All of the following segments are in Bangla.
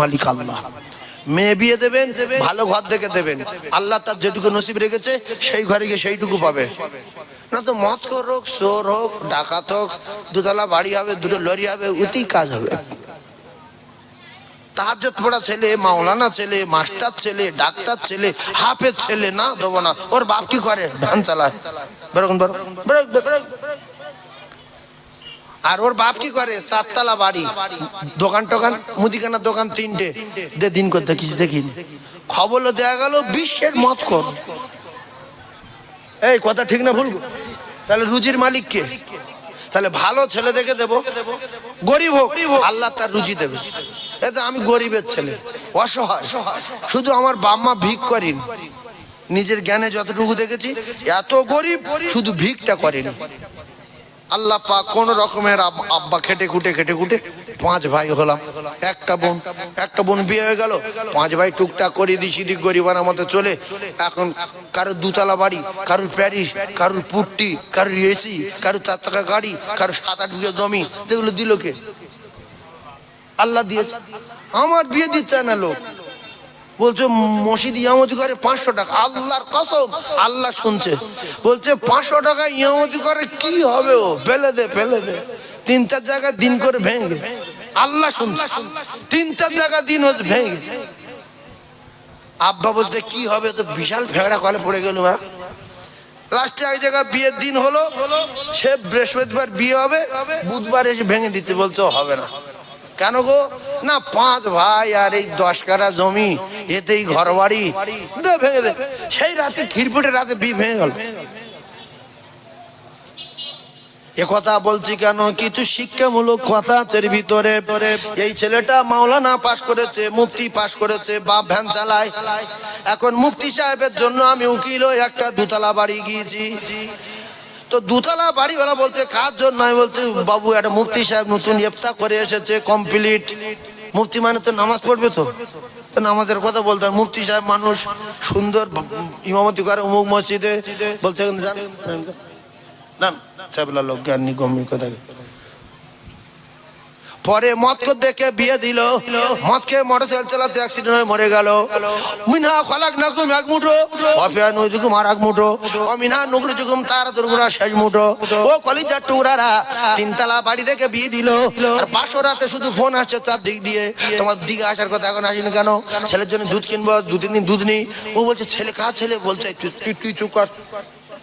মালিক আল্লাহ। মেয়ে বিয়ে দেবেন, ভালো ঘর থেকে দেবেন। আল্লাহ তার যেটুকু নসিব রেখেছে, সেই ঘরে গিয়ে সেইটুকু পাবে। না তো মত হোক চোর হোক, ডাকাত হোক, দুতলা বাড়ি হবে, দুটো লরি হবে ওতেই কাজ হবে। তাহাজ্জত পড়া ছেলে, মাওলানা ছেলে, মাস্টার ছেলে, ডাক্তার ছেলে হাফের ছেলে, না দেবো না। ওর বাপ কি করে? ধান চালায়। বেরোন বেরো বেরো বেরো আর ওর বাপ কি করে? চারতলা বাড়ি। দোকান টোকান, মুদিখানার দোকান তিনটে। দে দিন করতে, কিছু দেখিনি খবর দেয়া গেল বিশ্বের মত কর এই, কথা ঠিক না ভুল? তাহলে রুজির মালিক কে? তাহলে ভালো ছেলে দেখে দেব। গরিব হোক, আল্লাহ তার রুজি দেবে। এতে আমি গরিবের ছেলে, অসহায়। শুধু আমার বাম্মা ভিক করিনি। নিজের জ্ঞানে যতটুকু দেখেছি, এত গরিব শুধু ভিকটা করেনি। আল্লাহ পাক কোন রকমের আব্বা খেটে খুটে খেটে খুটে পাঁচ ভাই হলাম। একটা বোন একটা বোন বিয়ে হয়ে গেল, পাঁচ ভাই টুকটাক করে দিই সিদিক গরিবানার মতো চলে। এখন কারোর দুতলা বাড়ি, কারোর প্যারিস, কারোর পুট্টি, কারোর এসি, কারোর চার চাকা গাড়ি, কারোর সাত আট জমি। যেগুলো দিল কে? আল্লাহ দিয়েছে। আমার বিয়ে দিচ্ছে না লোক। বলছে, মসজিদ ইয়ামতি করে পাঁচশো টাকা। আল্লাহর কসম, আল্লাহ শুনছে। বলছে, পাঁচশো টাকা ইয়ামতি করে কি হবে ও? ফেলে দে ফেলে দে। তিন চার জায়গায় দিন করে ভেঙে আল্লাহ শুনছে। তিন চার জায়গা দিন হচ্ছে, ভেঙে আব্বা বলতে কি হবে? তো বিশাল ভেড়া কলে পড়ে গেল, মা। লাস্টে এক জায়গায় বিয়ের দিন হলো। সে বৃহস্পতিবার বিয়ে হবে। বুধবার এসে ভেঙে দিতে বলছে হবে না। কেন গো? না পাঁচ ভাই আর এই দশ কাটা জমি, এতেই ঘর বাড়ি ভেঙে দে। সেই রাতে খিরপুটে রাতে বি ভেঙে গেল। এ কথা বলছি কেন? কিছু শিক্ষামূলক কথা আছে ভিতরে। এই ছেলেটা মাওলানা পাশ করেছে, মুফতি পাশ করেছে, বাপ ভ্যান চালায়। এখন মুক্তি সাহেবের জন্য আমি উকিল একটা দুতলা বাড়ি গিয়েছি। তো দুতলা বাড়িওয়ালা বলছে কার জন্য আমি বলছি বাবু একটা মুফতি সাহেব নতুন ইফতা করে এসেছে কমপ্লিট মুফতি মানে তো নামাজ পড়বে তো তো নামাজের কথা বলতাম মুফতি সাহেব মানুষ সুন্দর ইমামতি করে অমুক মসজিদে বলছে যান সাহেবলা লোক জ্ঞান গম্ভীর কথা পরে মদকে দেখে বিয়ে দিল। মদকে মোটরসাইকেল চালাতে অ্যাক্সিডেন্ট হয়ে মরে গেল। মিনহা খলাক নাকুম এক মুঠো, অফিয়া নইজুকুম আর এক মুঠো, ও মিনহা নুকরি জুকুম তার দুর্গুড়া শেষ মুঠো। ও কলিজার টুকরারা তিনতলা বাড়ি থেকে বিয়ে দিল। আর পাঁচশো রাতে শুধু ফোন আসছে চার দিক দিয়ে। তোমার দিকে আসার কথা এখন আসিনি কেন? ছেলের জন্য দুধ কিনবো দু তিন দিন দুধ নেই। ও বলছে, ছেলে, কার ছেলে? বলছে তুই- তুই চুপ কর।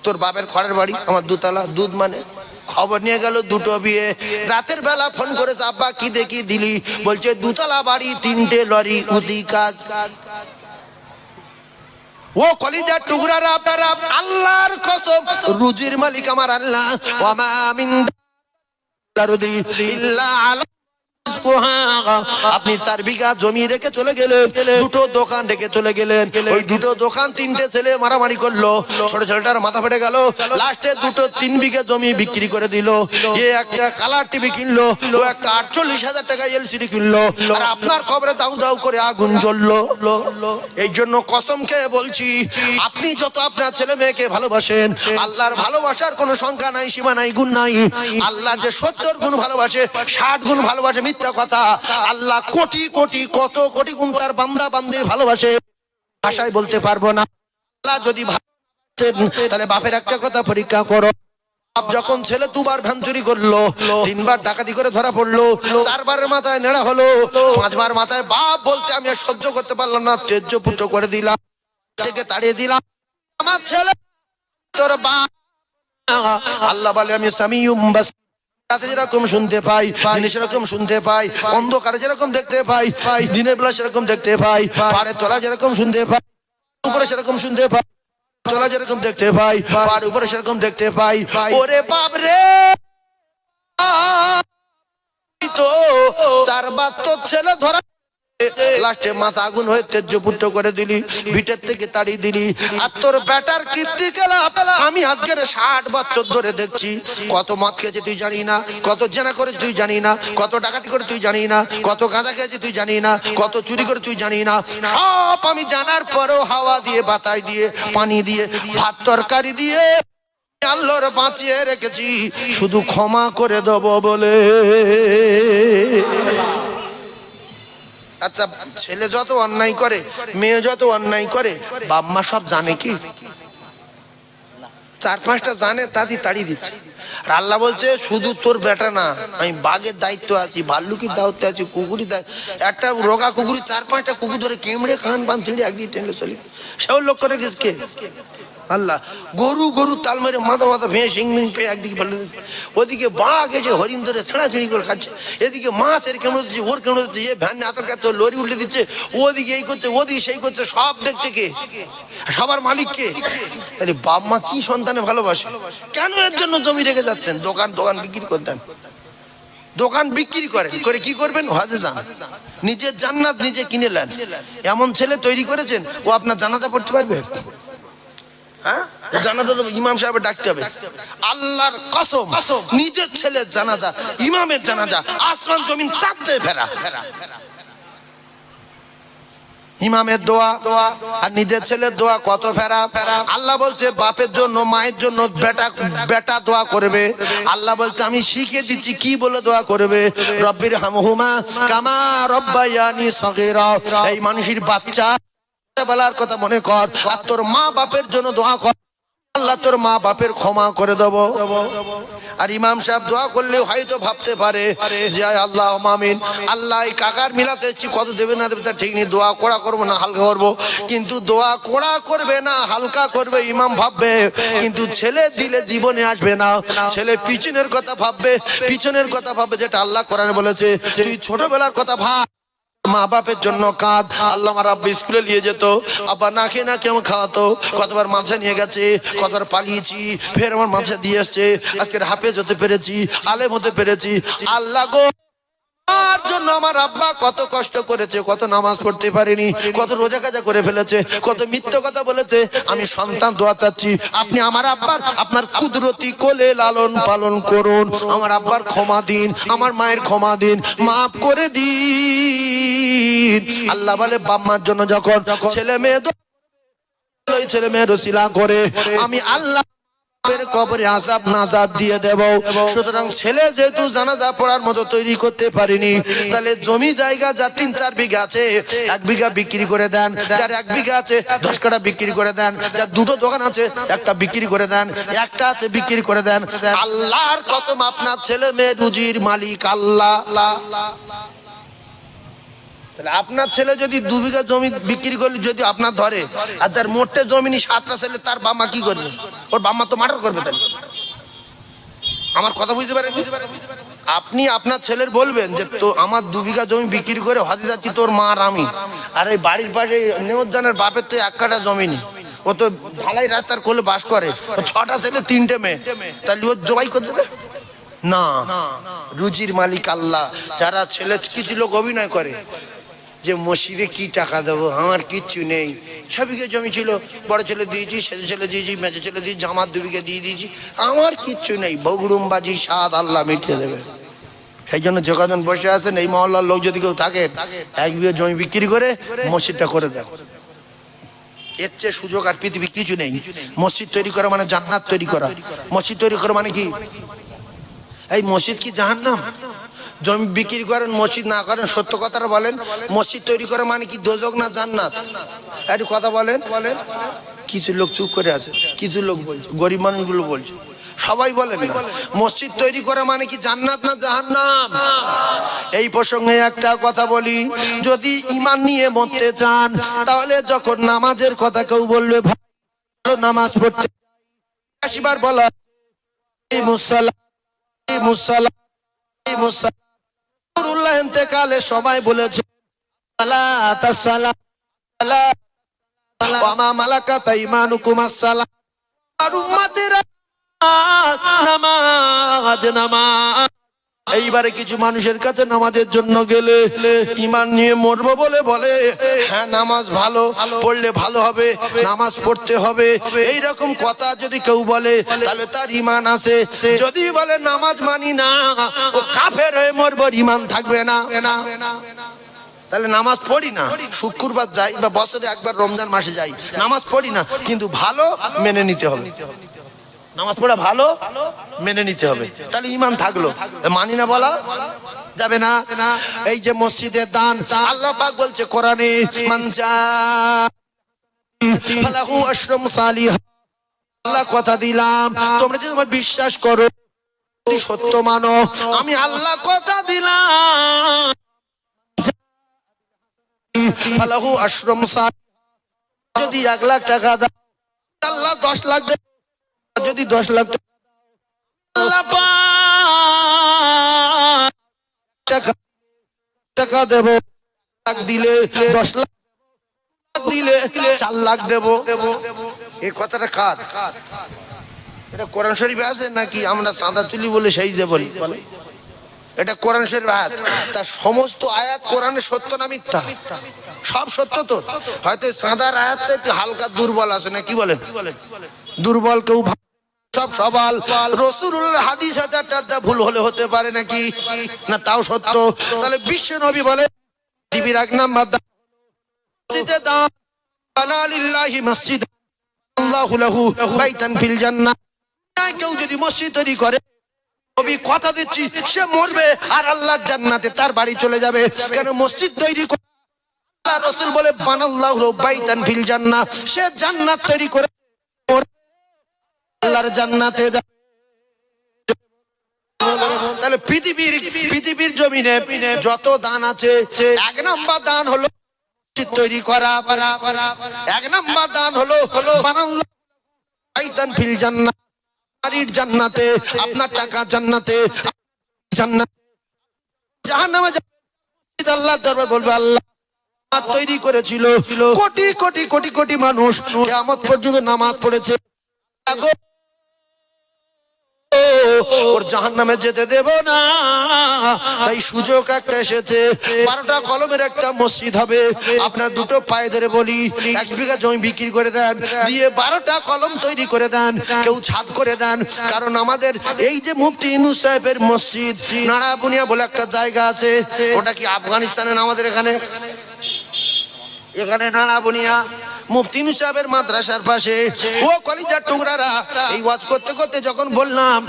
তোর বাপের খড়ের বাড়ি, আমার দুতলা, দুধ মানে খবর নিয়ে গেল দুটো বিয়ে। রাতের বেলা ফোন করে আব্বা, কি দেখি দিলি? বলছে, দুতলা বাড়ি, তিনটে লরি, উদি কাজ। ও কলিজার টুকরারা, আল্লাহর কসম, রুজির মালিক আমার আল্লাহ। আমিন মিন দারুদি ইল্লা আলা। আপনি চার বিঘা জমি রেখে চলে গেলেন, দুটো দোকান রেখে চলে গেলেন। ওই দুটো দোকান তিনটে ছেলে মারামারি করল। ছোট ছেলেটার মাথা ফেটে গেল। লাস্টে দুটো তিন বিঘা জমি বিক্রি করে দিল। এ একটা কালার টিভি কিনলো একটা আটচল্লিশ হাজার টাকা এলসিডি কিনলো। আর আপনার খবরে দাউ দাউ করে আগুন জ্বললো। এই জন্য কসম খেয়ে বলছি, আপনি যত আপনার ছেলে মেয়েকে ভালোবাসেন, আল্লাহর ভালোবাসার কোনো সংখ্যা নাই, সীমা নাই, গুণ নাই। আল্লাহ যে সত্তর গুণ ভালোবাসে, ষাট গুণ ভালোবাসে মিথ্যা কথা। আল্লাহ কোটি কোটি কত কোটি গুণ তার বান্দা বান্দির ভালোবাসে। ভাষায় বলতে পারব না। আল্লাহ যদি তাহলে বাপের একটা কথা পরীক্ষা করো। যখন ছেলে দুবার ভ্যান চুরি করল, তিনবার ডাকাতি করে ধরা পড়ল চারবারের মাথায় নেড়া হলো, পাঁচবার মাথায় বাপ বলতে আমি আর সহ্য করতে পারলাম না তেজ্য পুত্র করে দিলাম, থেকে তাড়িয়ে দিলাম। আমার ছেলে, তোর বাপ। আল্লাহ বলে, আমি সামিউম বাস রাতে যেরকম শুনতে পাই দিনে সেরকম শুনতে পাই অন্ধকারে যেরকম দেখতে পাই দিনের বেলা সেরকম দেখতে পাই পাড়ে তোলা যেরকম শুনতে পাই উপরে সেরকম শুনতে পাই তোলা যেরকম দেখতে পাই পাড় উপরে সেরকম দেখতে পাই ওরে বাপ রে তো চার তো ছেলে ধরা লাস্টে মাথা আগুন হয়ে তেজ তেজ্যপুত্র করে দিলি, ভিটের থেকে তাড়িয়ে দিলি। আর তোর ব্যাটার কীর্তি গেলা আমি আজকের ষাট বছর ধরে দেখছি। কত মদ খেয়েছে তুই জানি না, কত জেনা করে তুই জানি না, কত ডাকাতি করে তুই জানি না, কত গাঁজা খেয়েছে তুই জানি না, কত চুরি করে তুই জানি না। সব আমি জানার পরও হাওয়া দিয়ে বাতাই দিয়ে, পানি দিয়ে, ভাত তরকারি দিয়ে আল্লাহর বাঁচিয়ে রেখেছি। শুধু ক্ষমা করে দেবো বলে। আচ্ছা ছেলে যত অন্যায় করে, মেয়ে যত অন্যায় করে বাম্মা সব জানে কি? চার পাঁচটা জানে তাদি তাড়িয়ে দিচ্ছে। আর আল্লাহ বলছে, শুধু তোর বেটা না, আমি বাঘের দায়িত্ব আছি, ভাল্লুকির দায়িত্ব আছি কুকুরি একটা রোগা কুকুরি চার পাঁচটা কুকুর ধরে কেমড়ে কান পান ছিঁড়ে একদিন টেনে চলে সেও লক্ষ্য রেখেছে কে? আল্লাহ, গরু গরু তাল মেরে মাথা মাথা ভেঙে সিং মিং পেয়ে একদিকে ফেলে দিচ্ছে ওদিকে বাঘ এসে হরিণ ধরে ছেঁড়াছিড়ি করে খাচ্ছে। এদিকে মাছ এর কেমন দিচ্ছে ওর কেমন দিচ্ছে এ ভ্যান আতঙ্ক এত লরি উল্টে দিচ্ছে, ওদিকে এই করছে, ওদিকে সেই করছে, সব দেখছে কে? সবার মালিক কে? তাহলে বাপ মা কি সন্তানে ভালোবাসে? কেন এর জন্য জমি রেখে যাচ্ছেন? দোকান দোকান বিক্রি করতেন। দোকান বিক্রি করেন, করে কি করবেন? হজে যান নিজের জান্নাত নিজে কিনে নেন। এমন ছেলে তৈরি করেছেন, ও আপনার জানাজা পড়তে পারবে? হ্যাঁ? বাপের জন্য, মায়ের জন্য বেটা বেটা দোয়া করবে। আল্লাহ বলছে, আমি শিখে দিচ্ছি, কি বলে দোয়া করবে? রব্বির হামহুমা কামা সগীরা। এই মানুষের বাচ্চা বেলার কথা মনে কর। আর তোর মা বাপের জন্য দোয়া কর। আল্লাহ তোর মা বাপের ক্ষমা করে দেব। আর ইমাম সাহেব দোয়া করলে হয়তো ভাবতে পারে যে আল্লাহ মামিন আল্লাহ কাকার মিলাতে এসেছি, কত দেবে না দেবে তা ঠিক নেই। দোয়া কোড়া করব না, হালকা করব। কিন্তু দোয়া কোড়া করবে না, হালকা করবে, ইমাম ভাববে। কিন্তু ছেলে দিলে জীবনে আসবে না। ছেলে পিছনের কথা ভাববে, পিছনের কথা ভাববে, যেটা আল্লাহ কোরআনে বলেছে, তুই ছোটবেলার কথা ভাব। মা বাপের জন্য কাঁদ। আল্লাহ আমার আব্বা স্কুলে নিয়ে যেত। আব্বা না খেয়ে না কেউ খাওয়াতো? কতবার মাঝে নিয়ে গেছে, কতবার পালিয়েছি, ফের আমার মাঝে দিয়ে এসছে। আজকের হাফেজ হতে পেরেছি, আলেম হতে পেরেছি। আল্লাহ গো! আমার আব্বা কত কষ্ট করেছে, কত নামাজ পড়তে পারেনি, কত রোজা কাজা করে ফেলেছে, কত মিথ্য কথা বলেছে। আমি সন্তান দোয়া চাচ্ছি, আপনি আমার আব্বার, আপনার কুদরতি কোলে লালন পালন করুন। আমার আব্বার ক্ষমা দিন, আমার মায়ের ক্ষমা দিন, মাফ করে দিন। আল্লাহ বলে বাম্মার জন্য যখন ছেলে মেয়ে ছেলে মেয়ে রসিলা করে, আমি আল্লাহ তৈরি করতে পারিনি, তাহলে জমি জায়গা যা তিন চার বিঘা আছে, এক বিঘা বিক্রি করে দেন, যার এক বিঘা আছে, দশ কাটা বিক্রি করে দেন, যার দুটো দোকান আছে, একটা বিক্রি করে দেন, একটা আছে বিক্রি করে দেন। আল্লাহর কসম আপনার ছেলে মেয়ে রুজির মালিক, আল্লাহ। তাহলে আপনার ছেলে যদি দু বিঘা জমি বিক্রি করলে যদি আপনার ধরে, আর যার মোটে জমিনি সাতটা ছেলে, তার বাম্মা কি করবে? ওর বাম্মা তো মার্ডার করবে তাহলে। আমার কথা বুঝতে পারেন? আপনি আপনার ছেলের বলবেন যে, তো আমার দু বিঘা জমি বিক্রি করে হজে যাচ্ছি তোর মা আর আমি। আর এই বাড়ির পাশে নেমজ্জানের বাপের তো এক কাটা জমিনি। ও তো ঢালাই রাস্তার কোলে বাস করে। ছটা ছেলে, তিনটে মেয়ে। তাহলে ও জবাই করে দেবে? না। রুজির মালিক আল্লাহ, যারা ছেলে, কিছু লোক অভিনয় করে। যে মসজিদে কি টাকা দেবো? আমার কিচ্ছু নেই। ছ বিঘে জমি ছিল, বড় ছেলে দিয়েছি, সেজে ছেলে দিয়েছি, মেজে ছেলে দিয়েছি জামার দু বিঘে দিয়ে দিয়েছি, আমার কিচ্ছু নেই। বগুড়ুমবাজি স্বাদ আল্লাহ মিটিয়ে দেবে। সেই জন্য যোগাযোগ বসে আছেন, এই মহল্লার লোক যদি কেউ থাকে এক বিঘে জমি বিক্রি করে মসজিদটা করে দেন। এর চেয়ে সুযোগ আর পৃথিবী কিছু নেই। মসজিদ তৈরি করা মানে জান্নাত তৈরি করা। মসজিদ তৈরি করা মানে কি? এই মসজিদ কি জাহান্নাম? জমি বিক্রি করেন, মসজিদ না করেন, সত্য কথাটা বলেন। মসজিদ তৈরি করা মানে কি দোজক না জান্নাত? একটু কথা বলেন। বলেন কিছু লোক চুপ করে আছে, কিছু লোক বলছে, গরিব মানুষগুলো বলছে। সবাই বলেন না। মসজিদ তৈরি করা মানে কি জান্নাত না জাহান্নাম? এই প্রসঙ্গে একটা কথা বলি, যদি ইমান নিয়ে মরতে চান, তাহলে যখন নামাজের কথা কেউ বলবে, ভালো নামাজ পড়তে আসিবার বলা, মুসাল্লা এই মুসাল্লা। রাসূলুল্লাহ ইন্তেকালে সবাই বলেছে, সালাত সালাত ওয়া মা মালাকাত আইমানুকুম আসসালাম। আর উম্মতেরা নামাজ নামাজ এইবারে কিছু মানুষের কাছে নামাজের জন্য গেলে ইমান নিয়ে মরবো বলে বলে হ্যাঁ নামাজ ভালো, পড়লে ভালো হবে, নামাজ পড়তে হবে। এই রকম কথা যদি কেউ বলে, তাহলে তার ইমান আছে। যদি বলে নামাজ মানি না, ও কাফের হয়ে মরবো ইমান থাকবে না। তাহলে নামাজ পড়ি না। শুক্রবার যাই বা বছরে একবার রমজান মাসে যাই, নামাজ পড়ি না। কিন্তু ভালো মেনে নিতে হবে। নামাজ পড়া ভালো, মেনে নিতে হবে। তাহলে ইমান থাকল। মানি না বলা? যাবে না? এই যে মসজিদের দান, আল্লাহ পাক বলছে, কোরআনে আল্লাহ কথা দিলাম। তোমরা যদি তোমার বিশ্বাস করো সত্য মানো, আমি আল্লাহ কথা দিলাম। ফালাহু আশরাম যদি এক লাখ টাকা দাও, আল্লাহ দশ লাখ যদি দশ লাখ টাকা দেব দিলে দশ লাখ দিলে চার লাখ দেব। এই কথাটা কার? এটা কোরআন শরীফে আছে নাকি আমরা চাঁদা তুলি বলে সেই যে বলি? এটা কোরআন শরীফ আয়াত। তার সমস্ত আয়াত কোরআনে সত্য না মিথ্যা? সব সত্য তো। হয়তো চাঁদার আয়াতটা একটু হালকা দুর্বল আছে না, কি বলেন? দুর্বল কেউ সব সবাল রসুল্লাহ হাদিস ভুল হলে হতে পারে নাকি? না, তাও সত্য। তাহলে বিশ্ব নবী বলে, পৃথিবীর এক কেউ যদি মসজিদ তৈরি করে কথা দিচ্ছি, সে মরবে আর জান্নাতে তার বাড়ি চলে যাবে। কেন মসজিদ তৈরি করে রসুল বানাল্লাহু বাইতান ফিল সে জান্নাত তৈরি করে আল্লাহর জান্নাতে যাবে তাহলে পৃথিবীর পৃথিবীর জমিনে যত দান আছে এক নাম্বার দান হলো তৈরি করা। এক নাম্বার দান হলো ফিল জান্নাহ বাড়ির জান্নাতে আপনার টাকা জান্নাতে জান্নাত। জাহান্নামে। আল্লাহ দরবার বলবে আল্লাহ তৈরি করেছিল। কোটি কোটি কোটি কোটি মানুষ কিয়ামত পর্যন্ত নামাজ পড়েছে। ওর জাহান নামে যেতে দেব না। তাই সুযোগ একটা এসেছে। বারোটা কলমের একটা মসজিদ হবে। আপনার দুটো পায়ে ধরে বলি, এক বিঘা জমি বিক্রি করে দেন, দিয়ে বারোটা কলম তৈরি করে দেন, কেউ ছাদ করে দেন। কারণ আমাদের এই যে মুফতি ইনু সাহেবের মসজিদ নাড়াবুনিয়া বলে একটা জায়গা আছে। ওটা কি আফগানিস্তানে আমাদের এখানে? এখানে নানা বুনিয়া। মুফতিনু সাহেবের মাদ্রাসার পাশে। ও কলিজার টুকরারা, এই ওয়াজ করতে করতে যখন বললাম,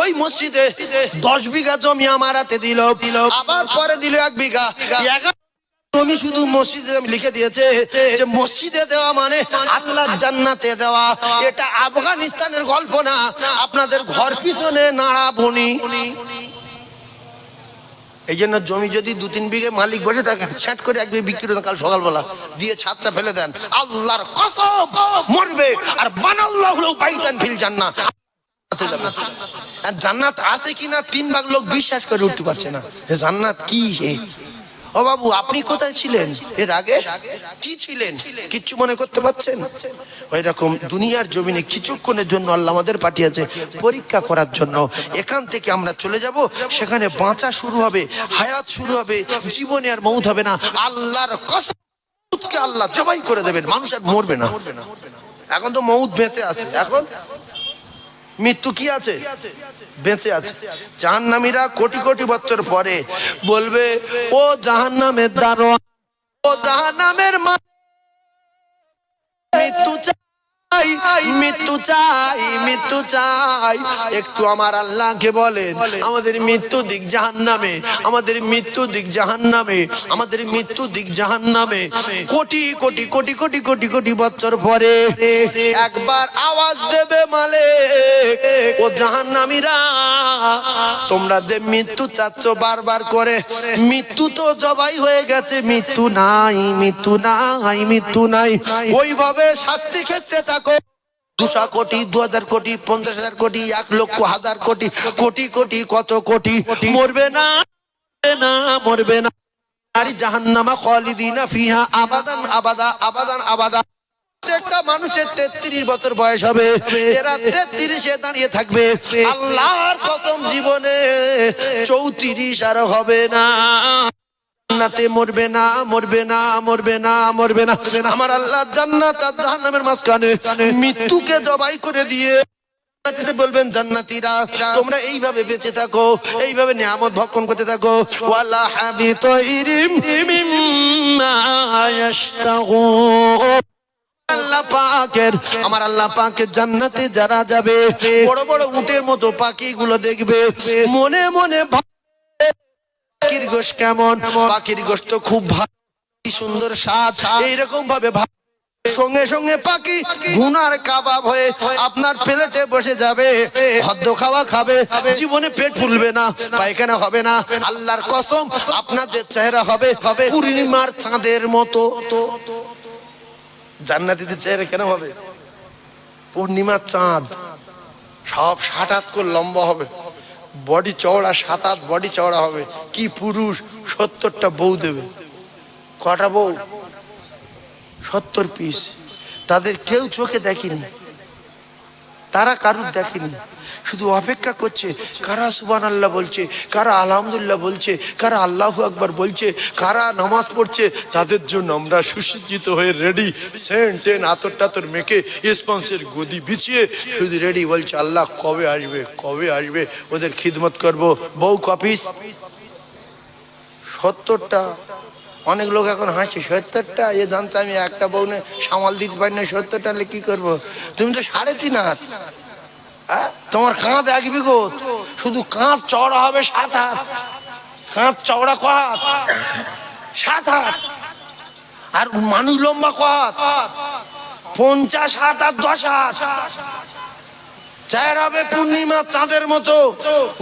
ওই মসজিদে দশ বিঘা জমি আমার হাতে দিল। আবার পরে দিল এক বিঘা। এগারো জমি শুধু মসজিদে লিখে দিয়েছে যে মসজিদে দেওয়া মানে আল্লাহ জান্নাতে দেওয়া। এটা আফগানিস্তানের গল্প না। আপনাদের ঘর পিছনে নাড়া বনি। এই জন্য জমি যদি দু তিন বিঘে মালিক বসে থাকে ছ্যাট করে এক বিঘে বিক্রি করে কাল সকালবেলা, দিয়ে ছাদটা ফেলে দেন। আল্লাহর কসম, মরবে, আর বানাল্লাহ হলেও ফিল আর জান্নাত আছে কিনা, তিন ভাগ লোক বিশ্বাস করে উঠতে পারছে না। জান্নাত কি সে? ও বাবু, আপনি কোথায় ছিলেন? এর আগে? কি ছিলেন? কিচ্ছু মনে করতে পারছেন? ওই রকম দুনিয়ার জমিনে কিছুক্ষণের জন্য আল্লাহ আমাদের পাঠিয়েছে পরীক্ষা করার জন্য। এখান থেকে আমরা চলে যাব, সেখানে বাঁচা শুরু হবে, হায়াত শুরু হবে, জীবনে আর মৌত হবে না। আল্লাহর কসম, মৌতকে আল্লাহ জবাই করে দেবেন, মানুষ আর মরবে না। এখন তো মৌত বেঁচে আছে। এখন মৃত্যু কি আছে? বেঁচে আছে। জাহান্নামীরা কোটি কোটি বছর পরে বলবে, ও জাহান্নামের দারোয়ান, ও জাহান্নামের মা মৃত্যু মৃত্যু চাই মৃত্যু চাই। একটু আমার আল্লাহকে বলেন, আমাদের মৃত্যু দিক জাহান্নামে, আমাদের মৃত্যু দিক জাহান্নামে, আমাদের মৃত্যু দিক জাহান্নামে। কোটি কোটি কোটি কোটি কোটি কোটি বছর পরে একবার আওয়াজ দেবে মালে ও জাহান্নামীরা, তোমরা যে মৃত্যু চাচ্ছ বারবার করে, মৃত্যু তো জবাই হয়ে গেছে, মৃত্যু নাই মৃত্যু নাই মৃত্যু নাই। ওইভাবে শাস্তি খেতে থাকো দুশো কোটি দু হাজার কোটি, পঞ্চাশ হাজার কোটি, এক লক্ষ হাজার কোটি কোটি কোটি, কত কোটি? মরবে না না, মরবে না। আরে ফিহা আবাদান আবাদা আবাদান আবাদা। প্রত্যেকটা মানুষের তেত্রিশ বছর বয়স হবে। এরা তেত্রিশে দাঁড়িয়ে থাকবে। আল্লাহর কসম জীবনে চৌত্রিশ আর হবে না। জান্নাতে মরবে না মরবে না মরবে না মরবে না। আমার আল্লাহ জান্নাত আর জাহান্নামের মাঝখানে মৃত্যুকে জবাই করে দিয়ে বলবেন তোমরা এইভাবে বেঁচে থাকো, এইভাবে নিয়ামত ভক্ষণ করতে থাকো। ওয়ালা হাবিতাইরিম মিম্মা আল্লাহ পাকের, আমার আল্লাহ পাকের জান্নাতে যারা যাবে, বড় বড় উটের মতো পাখিগুলো দেখবে, মনে মনে পাখির গোশ কেমন? পাখির গোশ তো খুব ভালো সুন্দর স্বাদ। এইরকম ভাবে সঙ্গে সঙ্গে পাখি ঘুনার কাবাব হয়ে আপনার প্লেটে বসে যাবে হদ্দ খাওয়া খাবে, জীবনে পেট ফুলবে না, পায়খানা হবে না, আল্লাহর কসম, আপনাদের চেহারা হবে পূর্ণিমার চাঁদের মতো। জান্নাতিদের চেহারা কেন হবে? পূর্ণিমার চাঁদ, সব সাত হাত করে লম্বা হবে। বডি চওড়া, সাত আট বডি চওড়া হবে। কি পুরুষ সত্তরটা বউ দেবে? কটা বউ? সত্তর পিস তাদের কেউ চোখে দেখেনি। তারা কারুর দেখেনি? শুধু অপেক্ষা করছে, কারা সুবান আল্লাহ বলছে, কারা আলহামদুলিল্লাহ বলছে, কারা আল্লাহ আকবার বলছে, কারা নামাজ পড়ছে, তাদের জন্য আমরা সুসজ্জিত হয়ে রেডি সেন্ট, টেন, আতর টাতর মেখে স্পন্সের গদি বিছিয়ে শুধু রেডি বলছে, আল্লাহ কবে আসবে কবে আসবে? ওদের খিদমত করব। বউ কপিস? সত্তরটা অনেক লোক এখন হাসছে, সত্তরটা? এ জানতে আমি একটা বউনে সামাল দিতে পারি না, সত্তরটা হলে কি করব? তুমি তো সাড়ে তিন হাত। হ্যাঁ? তোমার কাঁধ এক বিগত, শুধু কাঁধ চওড়া হবে সাত হাত। কাঁধ চওড়া ক হাত? সাত হাত। আর মানুষ লম্বা ক হাত? পঞ্চাশ হাত আর দশ হাত। চায়ের হবে পূর্ণিমা চাঁদের মতো।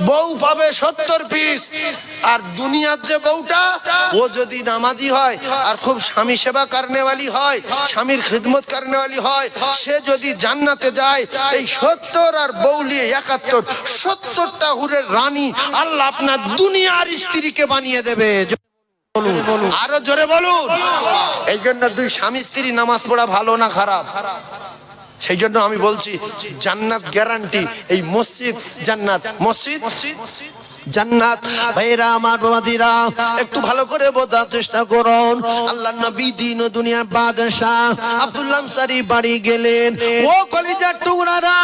বউ পাবে সত্তর পিস। আর দুনিয়ার যে বউটা, ও যদি নামাজি হয়, আর খুব স্বামী সেবা কারণেওয়ালি হয়, স্বামীর খিদমত কারণেওয়ালি হয়, সে যদি জান্নাতে যায়, এই সত্তর আর বউলিয়ে একাত্তর, সত্তরটা হুরের রানী আল্লাহ আপনার দুনিয়ার স্ত্রীকে বানিয়ে দেবে। আরও জোরে বলুন। এই জন্য দুই স্বামী স্ত্রী নামাজ পড়া ভালো না খারাপ? সেই জন্য আমি বলছি, জান্নাত গ্যারান্টি এই মসজিদ জান্নাত। মসজিদ? জান্নাত। ভাইরা আমার বাবাজিরা, একটু ভালো করে বোঝার চেষ্টা করুন। আল্লাহ নবী দিন দুনিয়ার বাদশাহ আনসারী বাড়ি গেলেন। ও কলিজার টুকরারা,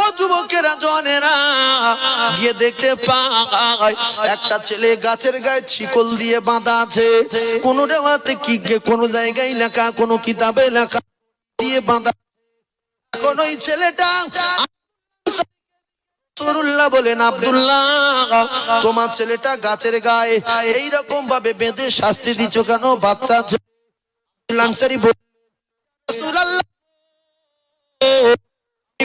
ও যুবকেরা, জনেরা গিয়ে দেখতে পায়, একটা ছেলে গাছের গায়ে শিকল দিয়ে বাঁধা আছে। কোন রেওয়াতে কি, কোন জায়গায় লেখা, কোন কিতাবে লেখা দিয়ে বাঁধা এখন ওই ছেলেটা বলেন, আব্দুল্লাহ, তোমার ছেলেটা গাছের গায়ে এইরকম ভাবে বেঁধে শাস্তি দিচ্ছ কেন? বাচ্চা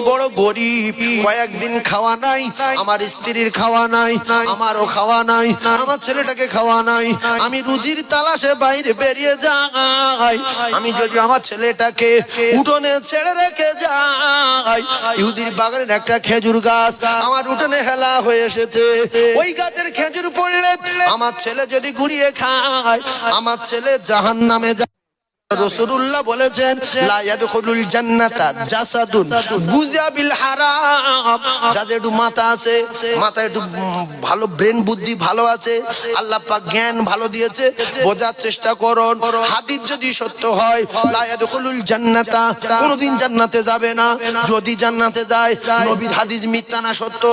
বড় গরিব, কয়েকদিন খাওয়া নাই, আমার স্ত্রীর খাওয়া নাই, আমারও খাওয়া নাই, আমার ছেলেটাকে খাওয়া নাই, আমি রুজির তালাশে বাইরে বেরিয়ে যাই। আমি যদি আমার ছেলেটাকে উঠোনে ছেড়ে রেখে যাই, ইহুদির বাগানের একটা খেজুর গাছ আমার উঠোনে হেলা হয়ে এসেছে। ওই গাছের খেজুর পড়লে আমার ছেলে যদি ঘুরিয়ে খায়, আমার ছেলে জাহান নামে রসুল্লাহ বলেছেন হাদিস যদি সত্য হয় জান্নাতা কোনোদিন জান্নাতে যাবে না। যদি জান্নাতে যায়, নবীর হাদিস মিথ্যা না সত্য?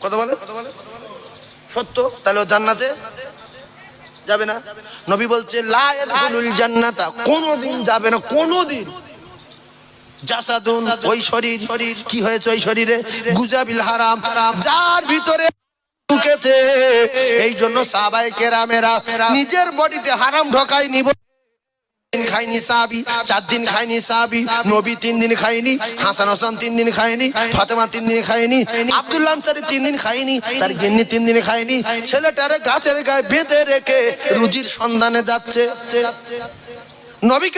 কথা বলে সত্য? তাহলে জান্নাতে? যাবে না? নবী বলছে জান্নাতা কোনোদিন যাবে না, কোনোদিন। জাসাদুন, ওই শরীর। কি হয়েছে ওই শরীরে? গুজাবিল হারাম। যার ভিতরে ঢুকেছে এই জন্য সাবাই কেরামেরা নিজের বডিতে হারাম ঢোকায় নিব দিন খাইনি সাহাবি চার দিন খাইনি সাহাবি নবী তিন দিন খাইনি, হাসান হোসেন তিন দিন খাইনি, ফাতেমা তিন দিন খাইনি আব্দুল্লাহ সারি তিন দিন খাইনি, তার গিন্নি তিন দিন খাইনি, ছেলেটারে গাছের গায়ে বেঁধে রেখে রুজির সন্ধানে যাচ্ছে। নবীকে